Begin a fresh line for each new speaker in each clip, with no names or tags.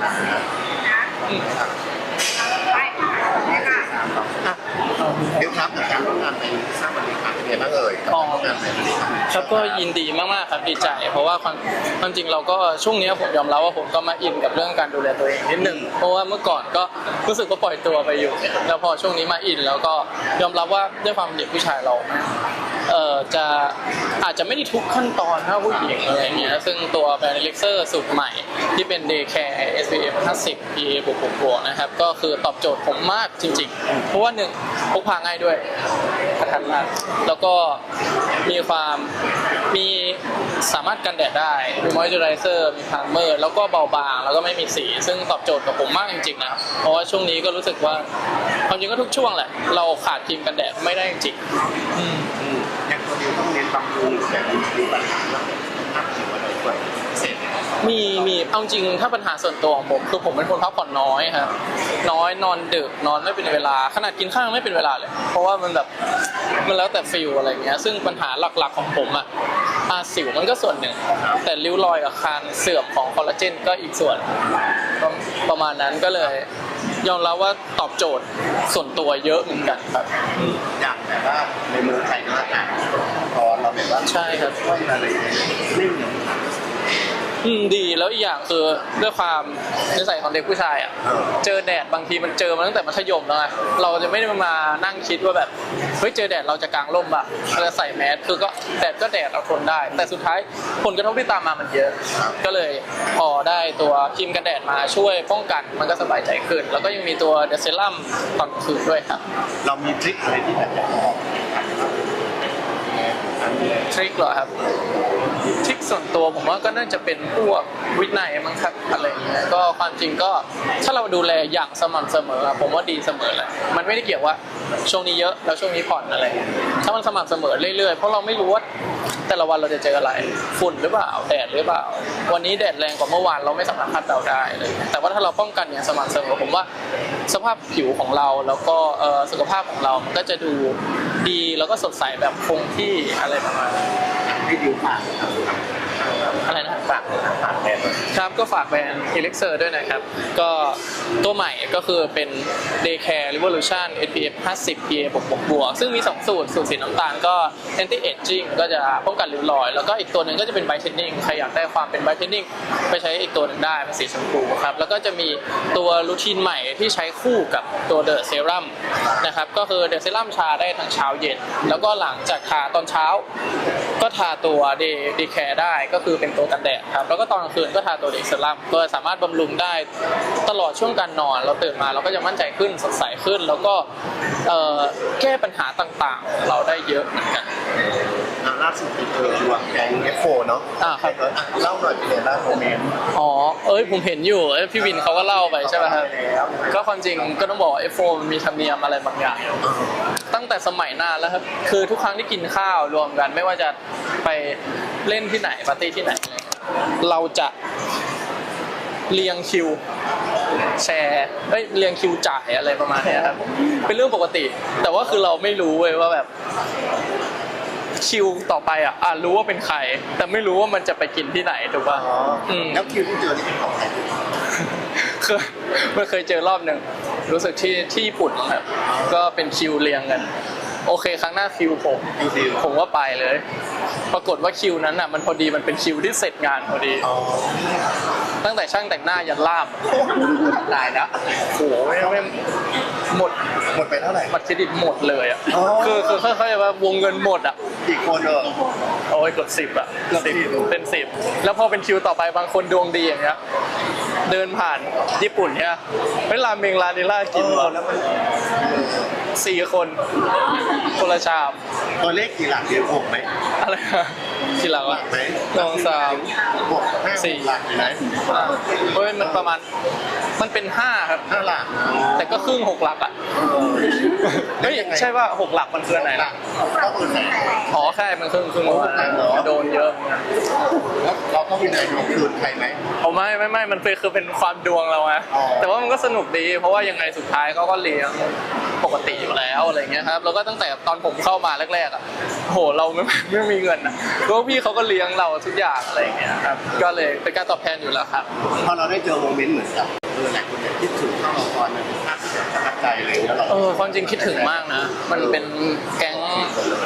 ไปไปค่ะ
เดี๋ยวครับกับการร่วมงานในสร้างบรรยากาศเป็น ไงบ้างเอ่ยกับการร่วมงานในวันนี้ครับ
ครับก็ยินดีมากๆครับดีใจ เพราะว่าความความจริงเราก็ช่วงนี้ผมยอมรับว่าผมก็มาอินกับเรื่องการดูแลตัวเองนิดนึงเพราะว่าเมื่อก่อนก็รู้สึกว่าปล่อยตัวไปอยู่ แล้วพอช่วงนี้มาอิน แล้วก็ยอมรับว่าด้วยความเด็กผู้ชายเราเอ่อจะอาจจะไม่ได้ทุกขั้นตอนเท่าผู้หญิงอะไรอย่างเงี้ยซึ่งตัวแบรนด์เล็กเซอร์สูตรใหม่ ที่เป็น Day Care SPF 50 PA บวกบวกบวกนะครับ ก็คือตอบโจทย์ผมมากจริงๆ เพราะว่าหนึ่งพกพาง่ายด้วย กระทันมากแล้วก็มีความมีสามารถกันแดดได้ มีมอยเจอไรเซอร์มีพรามเมอร์ แล้วก็เบาบาง แล้วก็ไม่มีสี ซึ่งตอบโจทย์กับผมมากจริงๆนะครับเพราะว่าช่วงนี้ก็รู้สึกว่าความจริงก็ทุกช่วงแหละ เราขาดครีมกันแดดไม่ได้จริงๆอืม
อืมอย่างตัวนิวต้องเน้นบำรุงแต่มีปัญหาเรื่องภาพผิวอะไรด้วย พิเศษไหมครับ
มีมีเอาจริงถ้าปัญหาส่วนตัวของผมคือผมเป็นคนพักผ่อนน้อยครับน้อยนอนดึกนอนไม่เป็นเวลา ขนาดกินข้าวไม่เป็นเวลาเลย เพราะว่ามันแบบมันแล้วแต่ฟิลอะไรเงี้ย ซึ่งปัญหาหลักๆของผมอะอาสิวมันก็ส่วนหนึ่ง แต่ริ้วรอยกับคางเสื่อมของคอลลาเจนก็อีกส่วนประประมาณนั้นก็เลย ยอมรับว่าตอบโจทย์ส่วนตัวเยอะเหมือนกันครับ
อย่างแบบว่าในเมืองไทยก็อากาศร้อนเราแบบว่า
ใช่ครับ
ช่วยอะไรไม่เหนียว
อืมดีแล้วอีกอย่างคือด้วยความนิสัยของเด็กผู้ชายอะเจอแดดบางทีมันเจอมาตั้งแต่มัธยมแล้วไงเราจะไม่ได้มานั่งคิดว่าแบบเฮ้ยเจอแดดเราจะกางร่มอะเราจะใส่แมสคือก็แดดก็แดดเราทนได้ แต่สุดท้ายผลกระทบที่ตามมามันเยอะ ก็เลยพอได้ตัวครีมกันแดดมาช่วยป้องกันมันก็สบายใจขึ้น แล้วก็ยังมีตัวเดซเซรั่มตอนกลางคืนด้วยครับ
เรามีทริคอะไรที่แบบจะบอก
ทริคเหรอครับทริค ส่วนตัวผมว่าก็น่าจะเป็นพวกวินัยมั้งครับอะไรอย่างเงี้ยก็ความจริงก็ถ้าเราดูแลอย่างสม่ำเสมออะผมว่าดีเสมอแหละมันไม่ได้เกี่ยวว่าช่วงนี้เยอะแล้วช่วงนี้ผ่อนอะไร ถ้ามันสม่ำเสมอเรื่อยๆเพราะเราไม่รู้ว่าแต่ละวันเราจะเจออะไรฝุ่นหรือเปล่าแดดหรือเปล่า วันนี้แดดแรงกว่าเมื่อวานเราไม่สามารถคาดเดาได้เลยแต่ว่าถ้าเราป้องกันอย่างสม่ำเสมอผมว่าสภาพผิวของเราแล้วก็เอ่อสุขภาพของเรามันก็จะดูดีแล้วก็สดใสแบบคงที่อะไรประมาณนั้น
ให้ดิวผ่านะ
ไรนะ ครับก็ฝากแบรนด์ Elixir ด้วยนะครับ ก็ตัวใหม่ก็คือเป็น Day Care Revolution SPF 50 PA บวกบวกบวกซึ่งมี 2 สูตร สูตรสีน้ำตาลก็ anti aging ก็จะป้องกันริ้วรอย แล้วก็อีกตัวหนึ่งก็จะเป็น brightening ใครอยากได้ความเป็น brightening ไปใช้อีกตัวหนึ่งได้เป็นสีชมพูครับ แล้วก็จะมีตัวรูทีนใหม่ที่ใช้คู่กับตัว The Serum นะครับ ก็คือ The Serum ชาได้ทั้งเช้าเย็น แล้วก็หลังจากทาตอนเช้า ก็ทาตัว Day Day Care ได้ก็คือเป็นตัวกันแดดครับ แล้วก็ตอนกลางคืนก็ทาตัว Day Serum ก็สามารถบำรุงได้ตลอดช่วงการนอน เราตื่นมาเราก็จะมั่นใจขึ้นสดใสขึ้น แล้วก็เอ่อแก้ปัญหาต่างๆของเราได้เยอะเหมือนกัน
อะล่าสุดเป็นเธอดวงแกงเอฟโฟเนาะ
อ่าครับ
เอออะเล่าหน่อยเป็นไงบ้างโมเมนต์
อ๋อ เอ้ยผมเห็นอยู่เอ้ยพี่วินเขาก็เล่าไปใช่ไหมครับ
แล้ว
ก็ความจริงก็ต้องบอกว่า F4 มันมีธรรมเนียมอะไรบางอย่าง ตั้งแต่สมัยนานแล้วครับ คือทุกครั้งที่กินข้าวรวมกันไม่ว่าจะไปเล่นที่ไหนปาร์ตี้ที่ไหน เราจะ เรียงคิวแชร์เอ้ยเรียงคิวจ่ายอะไรประมาณเนี้ยครับเป็นเรื่องปกติ แต่ว่าคือเราไม่รู้เว้ยว่าแบบคิวต่อไปอะอะรู้ว่าเป็นใคร แต่ไม่รู้ว่ามันจะไปกินที่ไหนถูกป่ะ
อ๋ออ
ม
แล้วคิวที่เจอนี่เป็นของใคร
เคยมันเคยเจอรอบหนึ่งรู้สึกที่ที่ญี่ปุ่นครับก็เป็นคิวเรียงกันโอเคครั้งหน้าคิวผม
คิวดิว
ผมว่าไปเลย ปรากฏว่าคิวนั้นอะ มันพอดีมันเป็นคิวที่เสร็จงานพอดี
อ๋อ
ตั้งแต่ช่างแต่งหน้ายันล่าม
ตายแล้ว
โอ้โหไม่ไม่หมด
หมดไปเท่าไหร่
บัตรเครดิตหมดเลยอะ
อ๋อ
คือคือค่อยๆว่าวงเงินหมดอะ
กี่คนเออ
โอ้ยกดสิบอะ
เกือบ
สิบ
10
เป็นสิบแล้วพอเป็นคิวต่อไปบางคนดวงดีอย่างเงี้ยเดินผ่านญี่ปุ่นเนี่ยเฮ้ยราเมงร้านนี้ล่ากิน
เออ
ว่ะ
แล้วมัน
สี่คนคนละชาม
ตัวเลขกี่หลักเดียวผมไหม
อะไรนะทีหลัง
หลั
อะ
กไหม
สองสาม
บวกห้า
สี่
หลักอยู่ไหน
เฮ้ยมันประมาณ มันเป็นห้าครับ
ห้าหลัก
แต่ก็ครึ่งหกหลักอะเฮ้ยใช่ว่าหกหลักมันคืออนไหน
หลั
ล่ะ
กก็คือแสน
อ๋อแค่มันครึ่งครึ่งประมาณนั้น
เหรอ
โดนเยอะ
แล้วเราต้องมีนายยกคืนใครไหม
เอาไม่ไม่ไม่มันเป็นคือเป็นความดวงเราไง
อ๋อ
แต่ว่ามันก็สนุกดี เพราะว่ายังไงสุดท้ายเขาก็เลี้ยงปกติอยู่แล้วอะไรเงี้ยครับแล้วก็ตั้งแต่ตอนผมเข้ามาแรกๆอะโหเราไม่ไม่มีเงินอะเพราะว่าพี่เขาก็เลี้ยงเราทุกอย่างอะไรเงี้ยครับก็เลยเป็นการตอบแทนอยู่แล้วครับ
พอเราได้เจอโมเมนต์เหมือนกับเออหลายคนเนี่ยคิดถึงเข้าละครมันเป็นภาพที่แบบประทับใจเลยแล้วเรา
เออความจริงคิดถึงมากนะ มันเป็นแก๊ง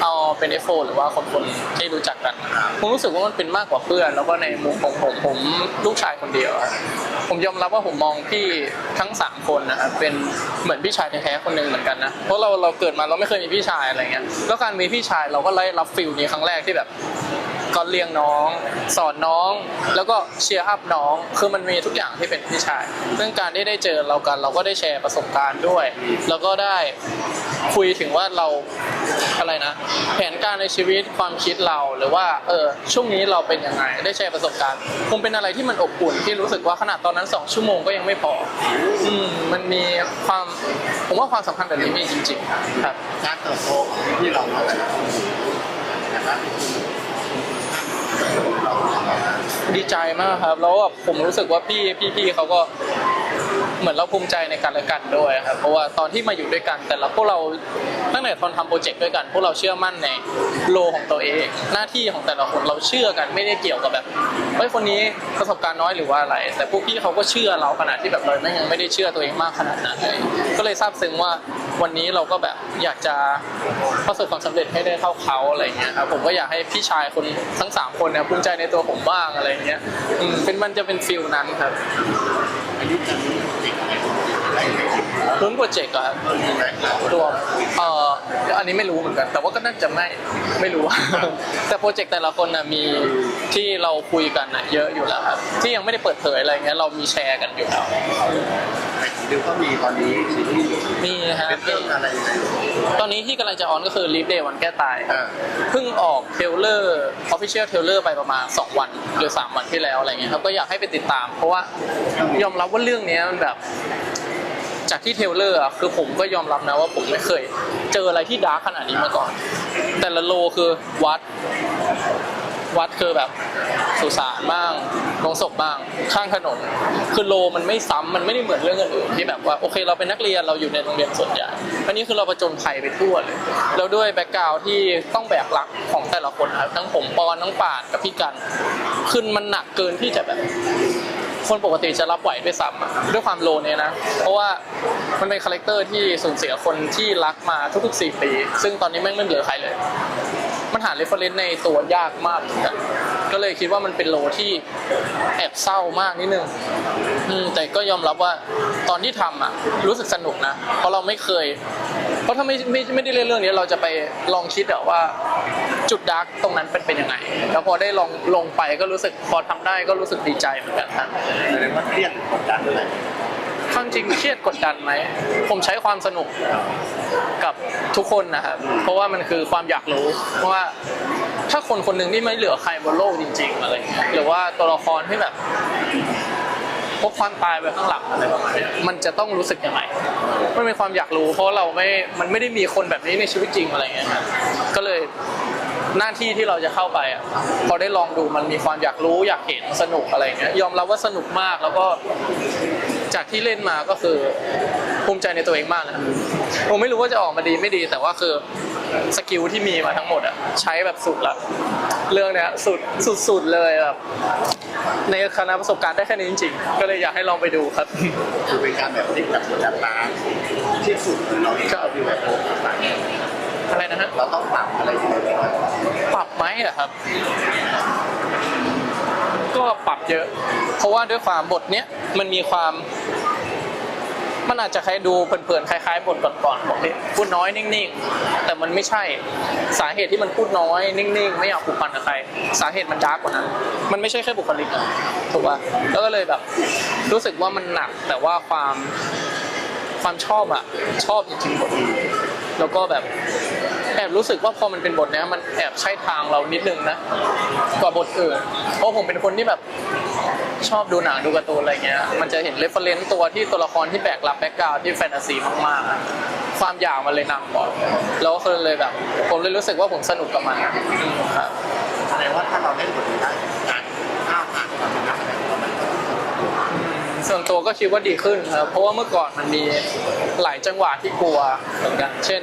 เอาเป็น F4 หรือว่าคนคนที่รู้จักกันผมรู้สึกว่ามันเป็นมากกว่าเพื่อน แล้วก็ในมุมของผมผมลูกชายคนเดียวอะผมยอมรับว่าผมมองพี่ทั้งสามคนนะครับเป็นเหมือนพี่ชายแท้ๆคนหนึ่งเหมือนกันนะเพราะเราเราเกิดมาเราไม่เคยมีพี่ชายอะไรเงี้ยแล้วการมีพี่ชายเราก็ได้รับฟิลนี้ครั้งแรกที่แบบ ก็เลี้ยงน้อง สอนน้อง แล้วก็เชียร์อัพน้อง คือมันมีทุกอย่างที่เป็นพี่ชาย ซึ่งการที่ได้เจอเรากันเราก็ได้แชร์ประสบการณ์ด้วย แล้วก็ได้คุยถึงว่าเราอะไรนะ แผนการในชีวิตความคิดเราหรือว่าเออช่วงนี้เราเป็นยังไง ได้แชร์ประสบการณ์คงเป็นอะไรที่มันอบอุ่นที่รู้สึกว่าขนาดตอนนั้นสองชั่วโมงก็ยังไม่พออืมมันมีความผมว่าความสัมพันธ์แบบนี้มีจริงๆครับ
การเติบโตของที่เราเนาะแต่ละคนนะครับ
ดีใจมากครับ แล้วแบบผมรู้สึกว่าพี่พี่พี่เขาก็ เหมือนเราภูมิใจในกันและกันด้วยครับเพราะว่าตอนที่มาอยู่ด้วยกัน แต่ละพวกเราตั้งแต่ตอนทำโปรเจกต์ด้วยกัน พวกเราเชื่อมั่นในโลของตัวเอง หน้าที่ของแต่ละคนเราเชื่อกันไม่ได้เกี่ยวกับแบบเฮ้ยคนนี้ประสบการณ์น้อยหรือว่าอะไร แต่พวกพี่เขาก็เชื่อเราขนาดที่แบบเราไม่ยังไม่ได้เชื่อตัวเองมากขนาดนั้นเลยก็เลยซาบซึ้งว่าวันนี้เราก็แบบอยากจะประสบความสำเร็จให้ได้เท่าเขาอะไรเงี้ยครับผมก็อยากให้พี่ชายคนทั้งสามคนเนี่ยภูมิใจในตัวผมบ้างอะไรเงี้ยอืมเป็นมันจะเป็นฟิลนั้นครับ
อายุจะมีเด็กอะไรอะไรอย่างเงี้ย
ลุ้นโปรเจกต์อะครับ
มีไหม
รวมเอ่ออันนี้ไม่รู้เหมือนกัน แต่ว่าก็น่าจะไม่ไม่รู้ แต่โปรเจกต์แต่ละคนนะมีที่เราคุยกันนะเยอะอยู่แล้วครับที่ยังไม่ได้เปิดเผยอะไรเงี้ยเรามีแชร์กันอยู่แล้ว
แต่ของดิวก็มีตอนนี้ซีรีส์
มีฮะ
เป็นเรื่องอะไรยังไง
ตอนนี้ที่กำลังจะออนก็คือ Live Day วันแก้ตาย
อ่า
เพิ่งออกเทรลเลอร์ Official เทรลเลอร์ไปประมาณ 2 วันหรือ 3 วันที่แล้วอะไรเงี้ยครับก็อยากให้ไปติดตาม เพราะว่ายอมรับว่าเรื่องเนี้ยมันแบบ จากที่เทเลอร์อะคือผมก็ยอมรับนะว่าผมไม่เคย เจออะไรที่ดาร์กขนาดนี้มาก่อน แต่ละโลคือวัด วัดคือแบบสุสานบ้างโรงศพบ้างข้างถนนคือโลมันไม่ซ้ำมันไม่ได้เหมือนเรื่องอื่นที่แบบว่าโอเค เราเป็นนักเรียนเราอยู่ในโรงเรียนส่วนใหญ่อันนี้คือเราประจนภัยไปทั่วเลยแล้วด้วยแบ็กกราวที่ต้องแบกรับของแต่ละคนครับทั้งผมปอนทั้งป่าดกับพี่กันขึ้นมันหนักเกินที่จะแบบ คนปกติจะรับไหวด้วยซ้ำด้วยความโลเนี้ยนะ เพราะว่ามันเป็นคาแรคเตอร์ที่สูญเสียคนที่รักมาทุกๆ 4 ปี ซึ่งตอนนี้แม่งไม่เหลือใครเลย มันหาเรฟเฟรนซ์ในตัวยากมากนกันก็เลยคิดว่ามันเป็นโลที่แอบเศร้ามากนิดนึงแต่ก็ยอมรับว่าตอนที่ทำอะรู้สึกสนุกนะ เพราะเราไม่เคย เพราะถ้าไม่ไม่ไม่ได้เล่นเรื่องนี้เราจะไปลองคิดอะว่าจุดดาร์กตรงนั้นเป็นเป็นยังไง แล้วพอได้ลองลงไปก็รู้สึกพอทำได้ก็รู้สึกดีใจเหมือนกันครับ
แสดงว่าเครียดกดดันอะไร
ข้างจริงเครียดกดดันไหม ผมใช้ความสนุกกับทุกคนนะครับ เพราะว่ามันคือความอยากรู้ว่าถ้าคนคนหนึ่งที่ไม่เหลือใครบนโลกจริง ๆ อะไรเงี้ยหรือว่าตัวละครที่แบบ พกความตายไปข้างหลังอะไรประมาณเนี้ยมันจะต้องรู้สึกยังไงมันเป็นความอยากรู้ เพราะเราไม่มันไม่ได้มีคนแบบนี้ในชีวิตจริงอะไรเงี้ยครับก็เลยหน้าที่ที่เราจะเข้าไปอะพอได้ลองดูมันมีความอยากรู้อยากเห็นสนุกอะไรเงี้ยยอมรับว่าสนุกมากแล้วก็ จากที่เล่นมาก็คือภูมิใจในตัวเองมากนะครับผมไม่รู้ว่าจะออกมาดีไม่ดี แต่ว่าคือสกิลที่มีมาทั้งหมดอะใช้แบบสุดละเรื่องเนี้ยสุดสุดๆเลยแบบในคณะประสบการณ์ได้แค่นี้จริงๆ ก็เลยอยากให้ลองไปดูครับ
คือเป็นการแบบพลิกแบบบทอัตราที่สุดของเราเองก็คือแบบโอ้โห
อะไรนะฮะ
เราต้องปรับอะไรยังไงไหมครับ
ปรับไหมอะครับ ก็ปรับเยอะ เพราะว่าด้วยความบทเนี้ยมันมีความ มันอาจจะใครดูเพลินๆคล้ายๆบทก่อนๆบอกเลยพูดน้อยนิ่งๆ แต่มันไม่ใช่สาเหตุที่มันพูดน้อยนิ่งๆ ไม่อยากผูกพันกับใคร สาเหตุมันดาร์กกว่านั้น มันไม่ใช่แค่บุคลิกอะถูกป่ะแล้วก็เลยแบบ รู้สึกว่ามันหนักแต่ว่าความความชอบอะชอบจริงๆบทนี้แล้วก็แบบ แอบรู้สึกว่าพอมันเป็นบทเนี้ยมันแอบใช่ทางเรานิดนึงนะกว่าบทอื่น เพราะผมเป็นคนที่แบบชอบดูหนังดูการ์ตูนอะไรเงี้ย มันจะเห็นเรฟเฟรนซ์ตัวที่ตัวละครที่แบกรับแบ็กกราวที่แฟนตาซีมากๆ ความยาวมันเลยนำก่อนแล้วก็เลยแบบ ผมเลยรู้สึกว่าผมสนุกกับมันอืมครับ
แสดงว่าถ้าเราเล่นบทนี้ได้การก้าวผ่านความเป็นนั ส่
วนตัวก็คิดว่าดีขึ้นครับเพราะว่าเมื่อก่อนมันมีหลายจังหวะที่กลัวเหมือนกัน เช่น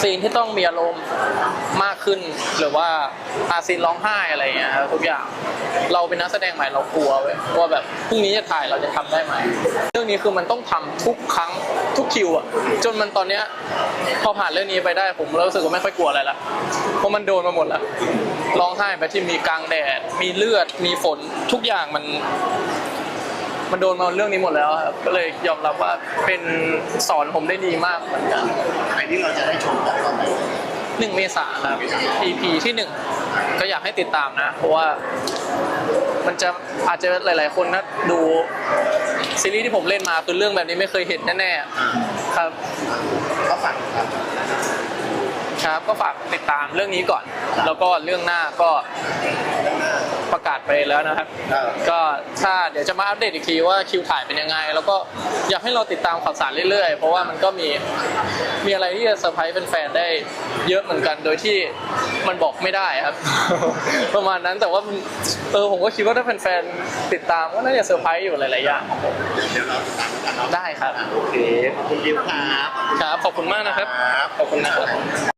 ซีนที่ต้องมีอารมณ์มากขึ้น หรือว่าอาซีนร้องไห้อะไรเงี้ยครับทุกอย่างเราเป็นนักแสดงใหม่เรากลัวเว้ยว่าแบบพรุ่งนี้จะถ่ายเราจะทำได้ไหมเรื่องนี้คือมันต้องทำทุกครั้งทุกคิวอะจนมันตอนเนี้ยพอผ่านเรื่องนี้ไปได้ผมรู้สึกว่าไม่ค่อยกลัวอะไรละเพราะมันโดนมาหมดแล้วร้องไห้ไปที่มีกลางแดด มีเลือดมีฝนทุกอย่างมัน มันโดนมาเรื่องนี้หมดแล้วครับก็เลยยอมรับว่าเป็นสอนผมได้ดีมากเหมือนกัน
ไอ้นี่เราจะได้ชมกันตอนไหน
หนึ่งเมษาครับ EP ที่หนึ่งก็อยากให้ติดตามนะ เพราะว่ามันจะอาจจะหลาย ๆ คนนะดูซีรีส์ที่ผมเล่นมาคือเรื่องแบบนี้ไม่เคยเห็นแน่ๆครับ
ก็ฝากครับ
ครับก็ฝากติดตามเรื่องนี้ก่อน แล้วก็เรื่องหน้าก็ ประกาศไปแล้วนะครับ
เออ
ก็ถ้าเดี๋ยวจะมาอัปเดตอีกทีว่าคิวถ่ายเป็นยังไง แล้วก็อยากให้เราติดตามข่าวสารเรื่อยๆ เพราะว่ามันก็มีมีอะไรที่จะเซอร์ไพรส์แฟนๆได้เยอะเหมือนกันโดยที่มันบอกไม่ได้ครับ ประมาณนั้นแต่ว่ามันเออผมก็คิดว่าถ้าแฟนๆติดตามก็น่าจะเซอร์ไพรส์อยู่หลายๆอย่าง
เดี๋ยวเราติดตามกันเนาะ
ได้ครับ
โอเคขอบคุณยิวครับ
ครับขอบคุณมากนะครับ
ครับ
ขอบคุณนะครับ